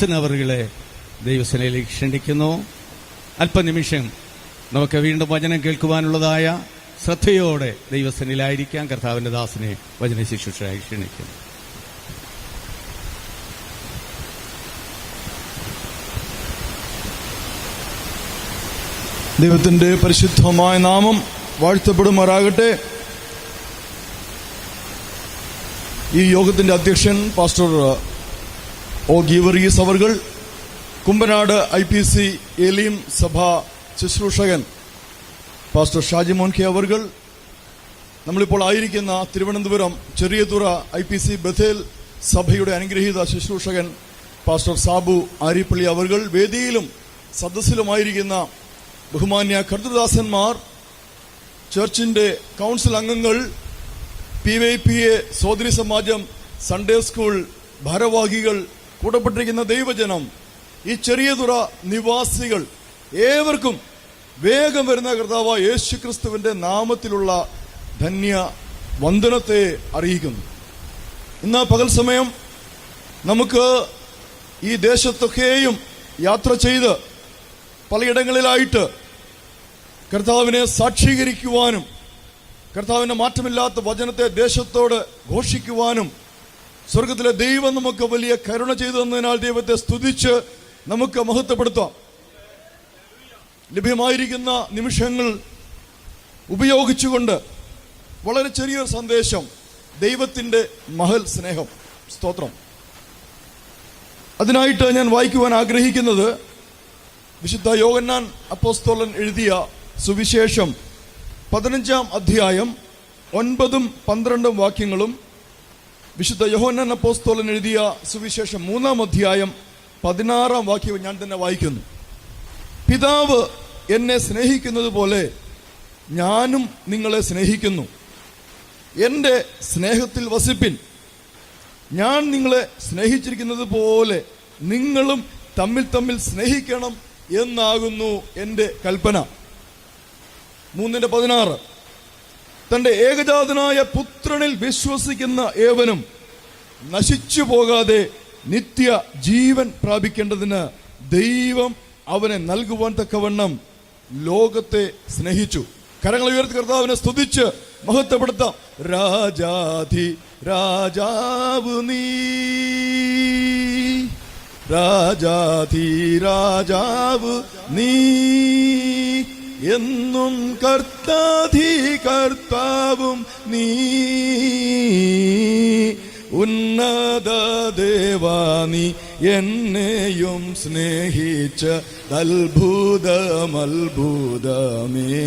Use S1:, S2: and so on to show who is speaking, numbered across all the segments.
S1: Jansen അവറുകളെ ദൈവസനയിലേക്ക് ക്ഷണിക്കുന്നു. അല്പനിമിഷം നമുക്ക് വീണ്ടും വചനം കേൾക്കുവാനുള്ളതായ ശ്രദ്ധയോടെ ദൈവസേനയിലായിരിക്കാം. കർത്താവിന്റെ ദാസിനെ വചന ശുശ്രൂഷയായി ക്ഷണിക്കുന്നു.
S2: ദൈവത്തിന്റെ പരിശുദ്ധമായ നാമം വാഴ്ത്തപ്പെടുമാറാകട്ടെ. ഈ യോഗത്തിന്റെ അധ്യക്ഷൻ പാസ്റ്റർ ഒ ഗീവറീസ് അവർകൾ Kumbanad I P C Elim സഭ ശുശ്രൂഷകൻ പാസ്റ്റർ ഷാജിമോൻ കെ അവർകൾ നമ്മളിപ്പോൾ ആയിരിക്കുന്ന Thiruvananthapuram Cheriyathura I P C Bethel സഭയുടെ അനുഗ്രഹീത ശുശ്രൂഷകൻ പാസ്റ്റർ സാബു ആരിപ്പള്ളി അവർകൾ വേദിയിലും സദസ്സിലുമായിരിക്കുന്ന ബഹുമാന്യ കർത്തൃദാസന്മാർ ചർച്ചിന്റെ കൗൺസിൽ അംഗങ്ങൾ പി വൈ പി എ സോദരി സമാജം സൺഡേ സ്കൂൾ ഭാരവാഹികൾ കൂടപ്പെട്ടിരിക്കുന്ന ദൈവജനം ഈ ചെറിയ തുറ നിവാസികൾ ഏവർക്കും വേഗം വരുന്ന കർത്താവ് യേശു ക്രിസ്തുവിന്റെ നാമത്തിലുള്ള ധന്യ വന്ദനത്തെ അറിയിക്കുന്നു. ഇന്ന് പകൽ സമയം നമുക്ക് ഈ ദേശത്തൊക്കെയും യാത്ര ചെയ്ത് പലയിടങ്ങളിലായിട്ട് കർത്താവിനെ സാക്ഷീകരിക്കുവാനും കർത്താവിന്റെ മാറ്റമില്ലാത്ത വചനത്തെ ദേശത്തോട് ഘോഷിക്കുവാനും സ്വർഗത്തിലെ ദൈവം നമുക്ക് വലിയ കരുണ ചെയ്തു തന്നതിനാൽ ദൈവത്തെ സ്തുതിച്ച് നമുക്ക് മഹത്വപ്പെടുത്താം. ലഭ്യമായിരിക്കുന്ന നിമിഷങ്ങൾ ഉപയോഗിച്ചുകൊണ്ട് വളരെ ചെറിയൊരു സന്ദേശം ദൈവത്തിന്റെ മഹൽ സ്നേഹം. സ്തോത്രം. അതിനായിട്ട് ഞാൻ വായിക്കുവാൻ ആഗ്രഹിക്കുന്നത് വിശുദ്ധ യോഗന്നാൻ അപ്പോസ്തോലൻ എഴുതിയ സുവിശേഷം പതിനഞ്ചാം അധ്യായം ഒൻപതും പന്ത്രണ്ടും വാക്യങ്ങളും വിശുദ്ധ യോഹന്നാൻ അപ്പോസ്തോലൻ എഴുതിയ സുവിശേഷം മൂന്നാം അധ്യായം പതിനാറാം വാക്യം ഞാൻ തന്നെ വായിക്കുന്നു. പിതാവ് എന്നെ സ്നേഹിക്കുന്നത് പോലെ ഞാനും നിങ്ങളെ സ്നേഹിക്കുന്നു. എന്റെ സ്നേഹത്തിൽ വസിപ്പിൻ. ഞാൻ നിങ്ങളെ സ്നേഹിച്ചിരിക്കുന്നത് പോലെ നിങ്ങളും തമ്മിൽ തമ്മിൽ സ്നേഹിക്കണം എന്നാകുന്നു എന്റെ കൽപ്പന. മൂന്നിന്റെ പതിനാറ്. തന്റെ ഏകജാതനായ പുത്രനിൽ വിശ്വസിക്കുന്ന ഏവനും നശിച്ചു പോകാതെ നിത്യ ജീവൻ പ്രാപിക്കേണ്ടതിന് ദൈവം അവനെ നൽകുവാൻ തക്കവണ്ണം ലോകത്തെ സ്നേഹിച്ചു. കരങ്ങൾ ഉയർത്തി കർത്താവിനെ സ്തുതിച്ച് മഹത്വപ്പെടുത്താം. രാജാധി രാജാവ് നീ രാജാധി രാജാവ് നീ എന്നും കർത്താധി കർത്താവും നീ. ഉന്നത ദേവാനി എന്നെയും സ്നേഹിച്ച അത്ഭുതമത്ഭുതമേ.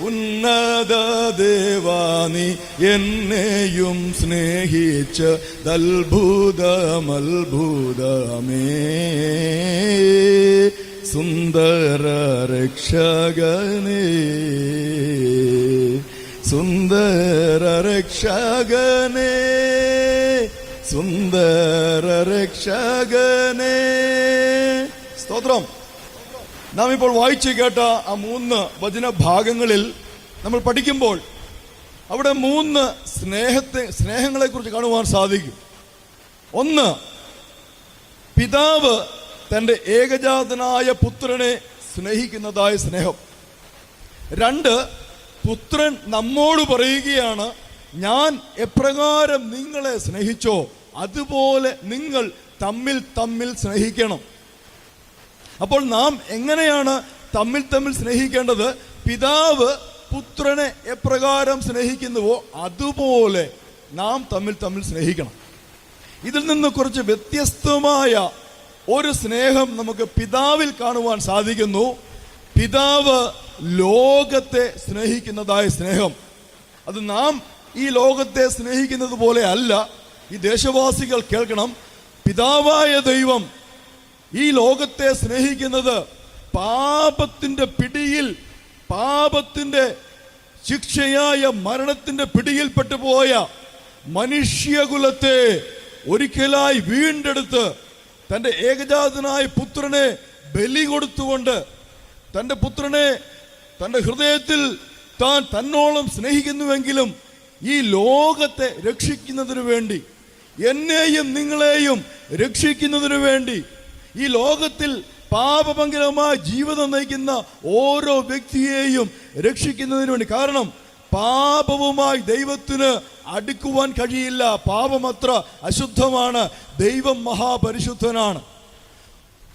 S2: ഉന്നത ദേവാനി എന്നെയും സ്നേഹിച്ച അത്ഭുതമത്ഭുതമേ. സുന്ദര രക്ഷകനേ സുന്ദര രക്ഷകനേ സുന്ദര രക്ഷകനേ സ്തോത്രം. നാം ഇപ്പോൾ വായിച്ചു കേട്ട ആ മൂന്ന് വചന ഭാഗങ്ങളിൽ നമ്മൾ പഠിക്കുമ്പോൾ അവിടെ മൂന്ന് സ്നേഹത്തെ സ്നേഹങ്ങളെ കുറിച്ച് കാണുവാൻ സാധിക്കും. ഒന്ന് പിതാവ് തന്റെ ഏകജാതനായ പുത്രനെ സ്നേഹിക്കുന്നതായ സ്നേഹം. രണ്ട് പുത്രൻ നമ്മോട് പറയുകയാണ് ഞാൻ എപ്രകാരം നിങ്ങളെ സ്നേഹിച്ചോ അതുപോലെ നിങ്ങൾ തമ്മിൽ തമ്മിൽ സ്നേഹിക്കണം. അപ്പോൾ നാം എങ്ങനെയാണ് തമ്മിൽ തമ്മിൽ സ്നേഹിക്കേണ്ടത്? പിതാവ് പുത്രനെ എപ്രകാരം സ്നേഹിക്കുന്നുവോ അതുപോലെ നാം തമ്മിൽ തമ്മിൽ സ്നേഹിക്കണം. ഇതിൽ നിന്ന് കുറച്ച് വ്യത്യസ്തമായ ഒരു സ്നേഹം നമുക്ക് പിതാവിൽ കാണുവാൻ സാധിക്കുന്നു. പിതാവ് ലോകത്തെ സ്നേഹിക്കുന്നതായ സ്നേഹം. അത് നാം ഈ ലോകത്തെ സ്നേഹിക്കുന്നത് പോലെ അല്ല. ഈ ദേശവാസികൾ കേൾക്കണം. പിതാവായ ദൈവം ഈ ലോകത്തെ സ്നേഹിക്കുന്നത് പാപത്തിന്റെ പിടിയിൽ പാപത്തിന്റെ ശിക്ഷയായ മരണത്തിന്റെ പിടിയിൽപ്പെട്ടുപോയ മനുഷ്യകുലത്തെ ഒരിക്കലായി വീണ്ടെടുത്ത് തന്റെ ഏകജാതനായ പുത്രനെ ബലി കൊടുത്തുകൊണ്ട് തന്റെ പുത്രനെ തന്റെ ഹൃദയത്തിൽ താൻ തന്നോളം സ്നേഹിക്കുന്നുവെങ്കിലും ഈ ലോകത്തെ രക്ഷിക്കുന്നതിനു വേണ്ടി എന്നെയും നിങ്ങളെയും രക്ഷിക്കുന്നതിനു വേണ്ടി ഈ ലോകത്തിൽ പാപമംഗലമായ ജീവിതം നയിക്കുന്ന ഓരോ വ്യക്തിയെയും രക്ഷിക്കുന്നതിന് വേണ്ടി. കാരണം പാപവുമായി ദൈവത്തിന് അടുക്കുവാൻ കഴിയില്ല. പാപം അത്ര അശുദ്ധമാണ്. ദൈവം മഹാപരിശുദ്ധനാണ്.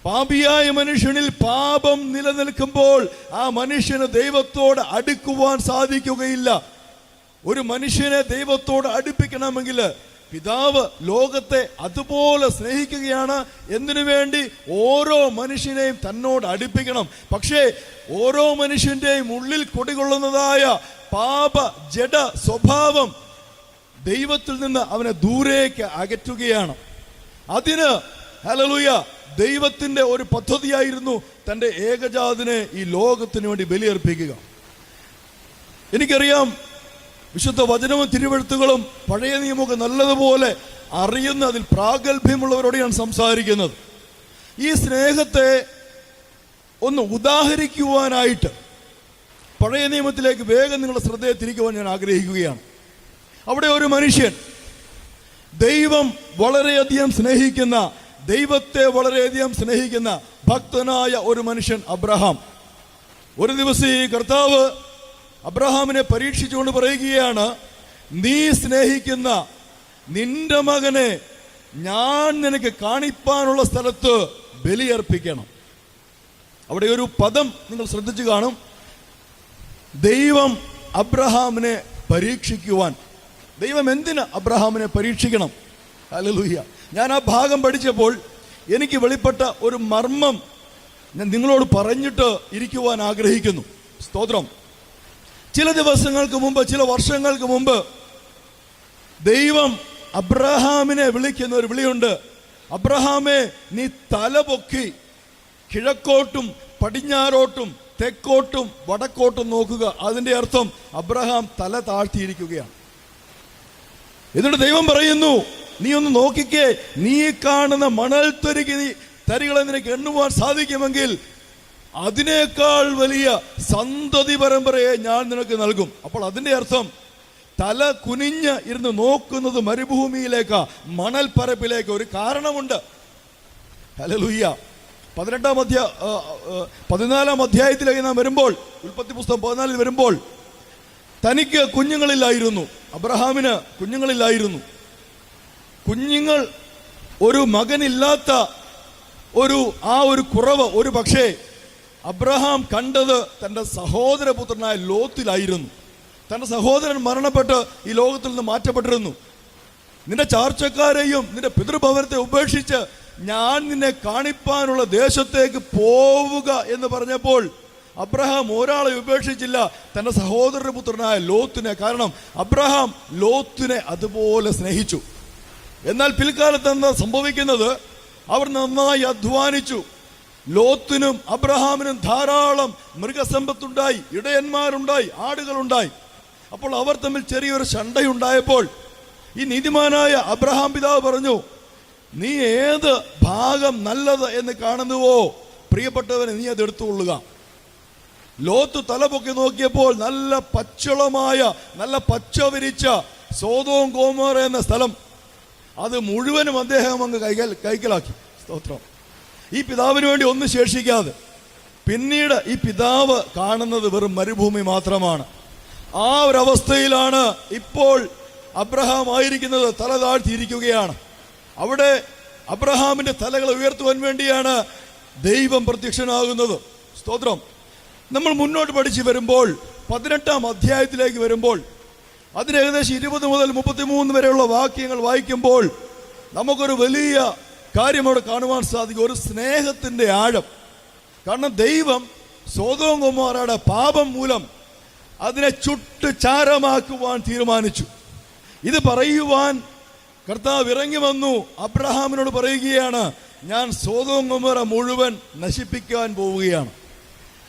S2: പാപിയായ മനുഷ്യനിൽ പാപം നിലനിൽക്കുമ്പോൾ ആ മനുഷ്യന് ദൈവത്തോട് അടുക്കുവാൻ സാധിക്കുകയില്ല. ഒരു മനുഷ്യനെ ദൈവത്തോട് അടുപ്പിക്കണമെങ്കിൽ പിതാവ് ലോകത്തെ അതുപോലെ സ്നേഹിക്കുകയാണ്. എന്തിനു വേണ്ടി? ഓരോ മനുഷ്യനെയും തന്നോട് അടുപ്പിക്കണം. പക്ഷേ ഓരോ മനുഷ്യന്റെയും ഉള്ളിൽ കുടികൊള്ളുന്നതായ പാപ ജഡ സ്വഭാവം ദൈവത്തിൽ നിന്ന് അവനെ ദൂരേക്ക് അകറ്റുകയാണ്. അതിന് ഹലലുയ ദൈവത്തിന്റെ ഒരു പദ്ധതിയായിരുന്നു തന്റെ ഏകജാതിനെ ഈ ലോകത്തിന് വേണ്ടി ബലിയർപ്പിക്കുക. എനിക്കറിയാം വിശുദ്ധ വചനവും തിരുവഴുത്തുകളും പഴയ നിയമമൊക്കെ നല്ലതുപോലെ അറിയുന്ന അതിൽ പ്രാഗൽഭ്യമുള്ളവരോട് ഞാൻ സംസാരിക്കുന്നത്. ഈ സ്നേഹത്തെ ഒന്ന് ഉദാഹരിക്കുവാനായിട്ട് പഴയ നിയമത്തിലേക്ക് വേഗം നിങ്ങളുടെ ശ്രദ്ധയെ തിരിക്കുവാൻ ഞാൻ ആഗ്രഹിക്കുകയാണ്. അവിടെ ഒരു മനുഷ്യൻ ദൈവം വളരെയധികം സ്നേഹിക്കുന്ന ദൈവത്തെ വളരെയധികം സ്നേഹിക്കുന്ന ഭക്തനായ ഒരു മനുഷ്യൻ അബ്രഹാം. ഒരു ദിവസം ഈ കർത്താവ് അബ്രഹാമിനെ പരീക്ഷിച്ചുകൊണ്ട് പറയുകയാണ് നീ സ്നേഹിക്കുന്ന നിന്റെ മകനെ ഞാൻ നിനക്ക് കാണിപ്പാനുള്ള സ്ഥലത്ത് ബലിയർപ്പിക്കണം. അവിടെ ഒരു പദം നിങ്ങൾ ശ്രദ്ധിച്ചു കാണും. ദൈവം അബ്രഹാമിനെ പരീക്ഷിക്കുവാൻ. ദൈവം എന്തിന് അബ്രഹാമിനെ പരീക്ഷിക്കണം? ഹല്ലേലൂയ. ഞാൻ ആ ഭാഗം പഠിച്ചപ്പോൾ എനിക്ക് വെളിപ്പെട്ട ഒരു മർമ്മം ഞാൻ നിങ്ങളോട് പറഞ്ഞിട്ട് ഇരിക്കുവാൻ ആഗ്രഹിക്കുന്നു. സ്തോത്രം. ചില ദിവസങ്ങൾക്ക് മുമ്പ് ചില വർഷങ്ങൾക്ക് മുമ്പ് ദൈവം അബ്രഹാമിനെ വിളിക്കുന്ന ഒരു വിളിയുണ്ട്. അബ്രഹാമെ നീ തലപൊക്കി കിഴക്കോട്ടും പടിഞ്ഞാറോട്ടും തെക്കോട്ടും വടക്കോട്ടും നോക്കുക. അതിന്റെ അർത്ഥം അബ്രഹാം തല താഴ്ത്തിയിരിക്കുകയാണ്. എന്നിട്ട് ദൈവം പറയുന്നു നീ ഒന്ന് നോക്കിക്കേ നീ കാണുന്ന മണൽ തരികി തരികളെ നിനക്ക് എണ്ണുവാൻ സാധിക്കുമെങ്കിൽ അതിനേക്കാൾ വലിയ സന്തതി പരമ്പരയെ ഞാൻ നിനക്ക് നൽകും. അപ്പോൾ അതിന്റെ അർത്ഥം തല കുനിഞ്ഞ് ഇരുന്ന് നോക്കുന്നത് മരുഭൂമിയിലേക്ക് മണൽപ്പരപ്പിലേക്ക് ഒരു കാരണമുണ്ട്. ഹലലുയ്യ പതിനെട്ടാം അധ്യായ പതിനാലാം അധ്യായത്തിലേക്ക് നാം വരുമ്പോൾ ഉൽപ്പത്തി പുസ്തകം പതിനാലിൽ വരുമ്പോൾ തനിക്ക് കുഞ്ഞുങ്ങളില്ലായിരുന്നു. അബ്രഹാമിന് കുഞ്ഞുങ്ങളില്ലായിരുന്നു. കുഞ്ഞുങ്ങൾ ഒരു മകനില്ലാത്ത ഒരു ആ ഒരു കുറവ് ഒരു പക്ഷേ അബ്രഹാം കണ്ടത് തന്റെ സഹോദരപുത്രനായ ലോത്തിലായിരുന്നു. തന്റെ സഹോദരൻ മരണപ്പെട്ട് ഈ ലോകത്തിൽ നിന്ന് മാറ്റപ്പെട്ടിരുന്നു. നിന്റെ ചാർച്ചക്കാരെയും നിന്റെ പിതൃഭവനത്തെ ഉപേക്ഷിച്ച് ഞാൻ നിന്നെ കാണിപ്പാനുള്ള ദേശത്തേക്ക് പോവുക എന്ന് പറഞ്ഞപ്പോൾ അബ്രഹാം ഒരാളെ ഉപേക്ഷിച്ചില്ല. തന്റെ സഹോദരന്റെ പുത്രനായ ലോത്തിനെ. കാരണം അബ്രഹാം ലോത്തിനെ അതുപോലെ സ്നേഹിച്ചു. എന്നാൽ പിൽക്കാലത്ത് എന്താ സംഭവിക്കുന്നത്? അവർ നന്നായി അധ്വാനിച്ചു. ലോത്തിനും അബ്രഹാമിനും ധാരാളം മൃഗസമ്പത്തുണ്ടായി ഇടയന്മാരുണ്ടായി ആടുകളുണ്ടായി. അപ്പോൾ അവർ തമ്മിൽ ചെറിയൊരു ശണ്ടയുണ്ടായപ്പോൾ ഈ നീതിമാനായ അബ്രഹാം പിതാവ് പറഞ്ഞു നീ ഏത് ഭാഗം നല്ലത് എന്ന് കാണുന്നുവോ പ്രിയപ്പെട്ടവനെ നീ അത് എടുത്തുകൊള്ളുക. ലോത്ത് തലപൊക്കി നോക്കിയപ്പോൾ നല്ല പച്ചളമായ നല്ല പച്ച വിരിച്ച സോതവും കോമോറ എന്ന സ്ഥലം. അത് മുഴുവനും അദ്ദേഹം അങ്ങ് കൈകൽ കൈക്കലാക്കി. സ്തോത്രം. ഈ പിതാവിന് വേണ്ടി ഒന്നും ശേഷിക്കാതെ. പിന്നീട് ഈ പിതാവ് കാണുന്നത് വെറും മരുഭൂമി മാത്രമാണ്. ആ ഒരവസ്ഥയിലാണ് ഇപ്പോൾ അബ്രഹാം ആയിരിക്കുന്നത് തല താഴ്ത്തിയിരിക്കുകയാണ്. അവിടെ അബ്രഹാമിന്റെ തലകളെ ഉയർത്തുവാൻ വേണ്ടിയാണ് ദൈവം പ്രത്യക്ഷനാകുന്നത്. സ്തോത്രം. നമ്മൾ മുന്നോട്ട് പഠിച്ചു വരുമ്പോൾ പതിനെട്ടാം അധ്യായത്തിലേക്ക് വരുമ്പോൾ അതിന് ഏകദേശം ഇരുപത് മുതൽ മുപ്പത്തിമൂന്ന് വരെയുള്ള വാക്യങ്ങൾ വായിക്കുമ്പോൾ നമുക്കൊരു വലിയ കാര്യം അവിടെ കാണുവാൻ സാധിക്കും. ഒരു സ്നേഹത്തിന്റെ ആഴം. കാരണം ദൈവം സ്വതവും കുമാരയുടെ പാപം മൂലം അതിനെ ചുട്ട് ചാരമാക്കുവാൻ തീരുമാനിച്ചു. ഇത് പറയുവാൻ കർത്താവ് ഇറങ്ങി വന്നു. അബ്രഹാമിനോട് പറയുകയാണ് ഞാൻ സോതോം കുമാര മുഴുവൻ നശിപ്പിക്കാൻ പോവുകയാണ്.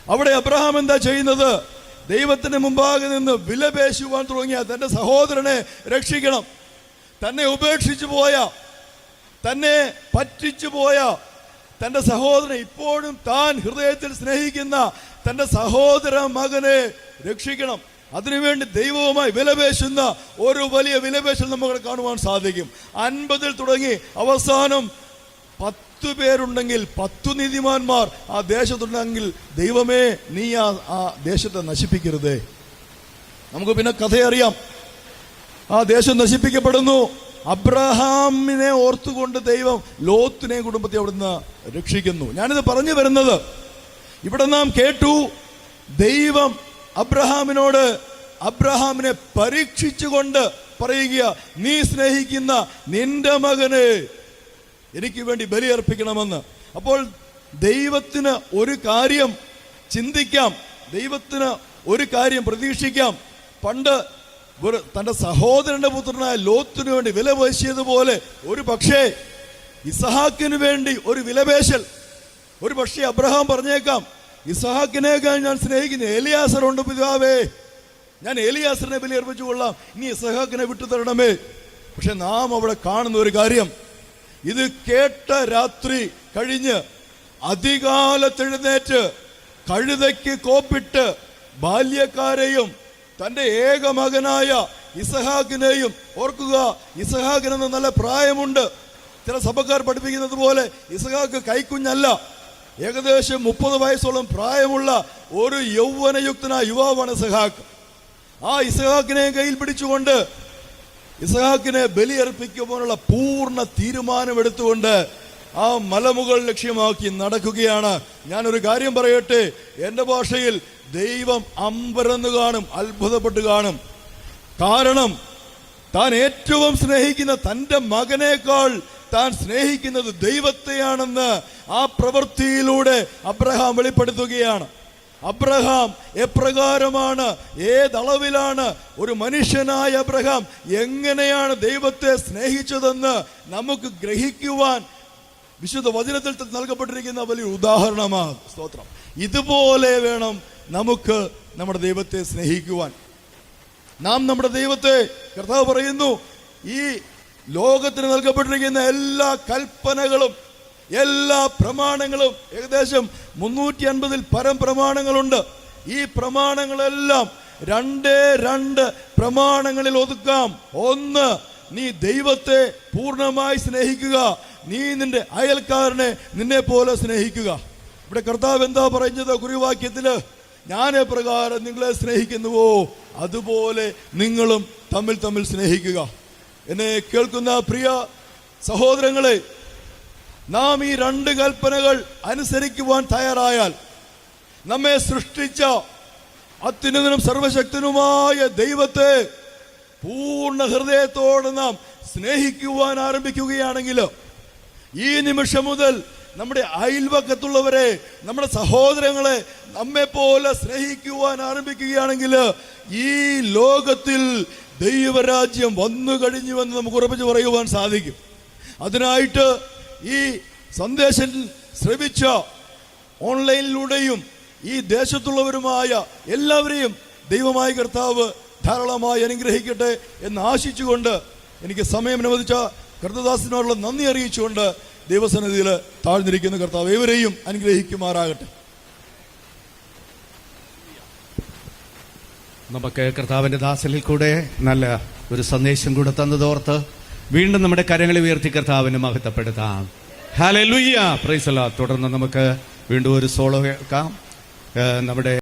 S2: അവിടെ അബ്രഹാം എന്താ ചെയ്യുന്നത്? ദൈവത്തിന് മുമ്പാകെ നിന്ന് വിലപേശുവാൻ തുടങ്ങിയ തന്റെ സഹോദരനെ രക്ഷിക്കണം. തന്നെ ഉപേക്ഷിച്ചു പോയ തന്നെ പറ്റിച്ചു പോയ തന്റെ സഹോദരനെ ഇപ്പോഴും താൻ ഹൃദയത്തിൽ സ്നേഹിക്കുന്ന തന്റെ സഹോദര മകനെ രക്ഷിക്കണം. അതിനുവേണ്ടി ദൈവവുമായി വിലപേശുന്ന ഒരു വലിയ വിലപേശൽ നമുക്ക് കാണുവാൻ സാധിക്കും. അൻപതിൽ തുടങ്ങി അവസാനം പത്തു പേരുണ്ടെങ്കിൽ പത്തു നീതിമാന്മാർ ആ ദേശത്തുണ്ടെങ്കിൽ ദൈവമേ നീ ആ ആ ദേശത്തെ നശിപ്പിക്കരുതേ. നമുക്ക് പിന്നെ കഥയറിയാം. ആ ദേശം നശിപ്പിക്കപ്പെടുന്നു. അബ്രഹാമിനെ ഓർത്തുകൊണ്ട് ദൈവം ലോത്തിനെ കുടുംബത്തെ അവിടുന്ന് രക്ഷിക്കുന്നു. ഞാനിത് പറഞ്ഞു വരുന്നത്. ഇവിടെ നാം കേട്ടു ദൈവം അബ്രഹാമിനോട് അബ്രഹാമിനെ പരീക്ഷിച്ചുകൊണ്ട് പറയുക നീ സ്നേഹിക്കുന്ന നിന്റെ മകന് എനിക്ക് വേണ്ടി ബലിയർപ്പിക്കണമെന്ന്. അപ്പോൾ ദൈവത്തിന് ഒരു കാര്യം ചിന്തിക്കാം ദൈവത്തിന് ഒരു കാര്യം പ്രതീക്ഷിക്കാം. പണ്ട് തന്റെ സഹോദരന്റെ പുത്രനായ ലോത്തിനു വേണ്ടി വില പേശിയതുപോലെ ഒരു പക്ഷേ ഇസഹാക്കിന് വേണ്ടി ഒരു വിലപേശൽ. ഒരു പക്ഷേ അബ്രഹാം പറഞ്ഞേക്കാം ഇസഹാക്കിനേക്കാൾ ഞാൻ സ്നേഹിക്കുന്ന. എലിയാസറുണ്ട് പിതാവേ. ഞാൻ എലിയാസറിനെ ബലിയർപ്പിച്ചു കൊള്ളാം. ഇനി ഇസഹാക്കിനെ വിട്ടു തരണമേ. പക്ഷെ നാം അവിടെ കാണുന്ന ഒരു കാര്യം. ഇത് കേട്ട രാത്രി കഴിഞ്ഞ് അധികാലത്തെഴുന്നേറ്റ് കഴുതയ്ക്ക് കോപ്പിട്ട് ബാല്യക്കാരെയും തന്റെ ഏക മകനായ ഇസഹാക്കിനെയും ഓർക്കുക. ഇസഹാക്കിനെന്ന് നല്ല പ്രായമുണ്ട്. ചില സഭക്കാർ പഠിപ്പിക്കുന്നത് പോലെ ഇസഹാക്ക് കൈക്കുഞ്ഞല്ല. ഏകദേശം മുപ്പത് വയസ്സോളം പ്രായമുള്ള ഒരു യൗവനയുക്തനായ യുവാവാണ് ഇസഹാക്ക്. ആ ഇസഹാക്കിനെ കയ്യിൽ പിടിച്ചുകൊണ്ട് ഇസഹാക്കിനെ ബലിയർപ്പിക്കുവാനുള്ള പൂർണ തീരുമാനമെടുത്തുകൊണ്ട് ആ മലമുകൾ ലക്ഷ്യമാക്കി നടക്കുകയാണ്. ഞാനൊരു കാര്യം പറയട്ടെ എന്റെ ഭാഷയിൽ ദൈവം അമ്പരന്ന് കാണും അത്ഭുതപ്പെട്ട് കാണും. കാരണം താൻ ഏറ്റവും സ്നേഹിക്കുന്ന തന്റെ മകനേക്കാൾ താൻ സ്നേഹിക്കുന്നത് ദൈവത്തെയാണെന്ന് ആ പ്രവൃത്തിയിലൂടെ അബ്രഹാം വെളിപ്പെടുത്തുകയാണ്. അബ്രഹാം എപ്രകാരമാണ് ഏതളവിലാണ് ഒരു മനുഷ്യനായ അബ്രഹാം എങ്ങനെയാണ് ദൈവത്തെ സ്നേഹിച്ചതെന്ന് നമുക്ക് ഗ്രഹിക്കുവാൻ വിശുദ്ധ വചനത്തിൽ നൽകപ്പെട്ടിരിക്കുന്ന വലിയ ഉദാഹരണമാണ്. സ്തോത്രം. ഇതുപോലെ വേണം നമുക്ക് നമ്മുടെ ദൈവത്തെ സ്നേഹിക്കുവാൻ. നാം നമ്മുടെ ദൈവത്തെ കർത്താവ് പറയുന്നു ഈ ലോകത്തിന് നൽകപ്പെട്ടിരിക്കുന്ന എല്ലാ കൽപ്പനകളും എല്ലാ പ്രമാണങ്ങളും ഏകദേശം മുന്നൂറ്റി അൻപതിൽ പരം പ്രമാണങ്ങളുണ്ട്. ഈ പ്രമാണങ്ങളെല്ലാം രണ്ടേ രണ്ട് പ്രമാണങ്ങളിൽ ഒതുക്കാം. ഒന്ന് നീ ദൈവത്തെ പൂർണമായി സ്നേഹിക്കുക. നീ നിന്റെ അയൽക്കാരനെ നിന്നെ പോലെ സ്നേഹിക്കുക. ഇവിടെ കർത്താവ് എന്താ പറഞ്ഞത് കുറിവാക്യത്തിൽ? ഞാൻ പ്രകാരം നിങ്ങളെ സ്നേഹിക്കുന്നുവോ അതുപോലെ നിങ്ങളും തമ്മിൽ തമ്മിൽ സ്നേഹിക്കുക. എന്നെ കേൾക്കുന്ന പ്രിയ സഹോദരങ്ങളെ നാം ഈ രണ്ട് കൽപ്പനകൾ അനുസരിക്കുവാൻ തയ്യാറായാൽ നമ്മെ സൃഷ്ടിച്ച അത്യുന്നതനും സർവശക്തനുമായ ദൈവത്തെ പൂർണ ഹൃദയത്തോടെ നാം സ്നേഹിക്കുവാൻ ആരംഭിക്കുകയാണെങ്കിൽ ഈ നിമിഷം മുതൽ നമ്മുടെ അയൽവക്കത്തുള്ളവരെ നമ്മുടെ സഹോദരങ്ങളെ നമ്മെ പോലെ സ്നേഹിക്കുവാൻ ആരംഭിക്കുകയാണെങ്കിൽ ഈ ലോകത്തിൽ ദൈവരാജ്യം വന്നു കഴിഞ്ഞുവെന്ന് നമുക്ക് ഉറപ്പിച്ച് പറയുവാൻ സാധിക്കും. അതിനായിട്ട് ഈ സന്ദേശം ശ്രമിച്ച ഓൺലൈനിലൂടെയും ഈ ദേശത്തുള്ളവരുമായ എല്ലാവരെയും ദൈവമായ കർത്താവ് ധാരാളമായി അനുഗ്രഹിക്കട്ടെ എന്ന് ആശിച്ചുകൊണ്ട് എനിക്ക് സമയം അനുവദിച്ച കർത്തദാസിനോടുള്ള നന്ദി അറിയിച്ചുകൊണ്ട് ദൈവസന്നിധിയിൽ താഴ്ന്നിരിക്കുന്ന കർത്താവ് ഏവരെയും അനുഗ്രഹിക്കുമാറാകട്ടെ.
S1: നമുക്ക് കർത്താവിന്റെ ദാസലിൽ കൂടെ നല്ല ഒരു സന്ദേശം കൂടെ തന്നതോർത്ത് വീണ്ടും നമ്മുടെ കരങ്ങളെ ഉയർത്തി കർത്താവിനെ മഹത്വപ്പെടുത്താം. ഹാലലുയ്യ പ്രൈസല തുടർന്ന് നമുക്ക് വീണ്ടും ഒരു സോളോ കേൾക്കാം. നമ്മുടെ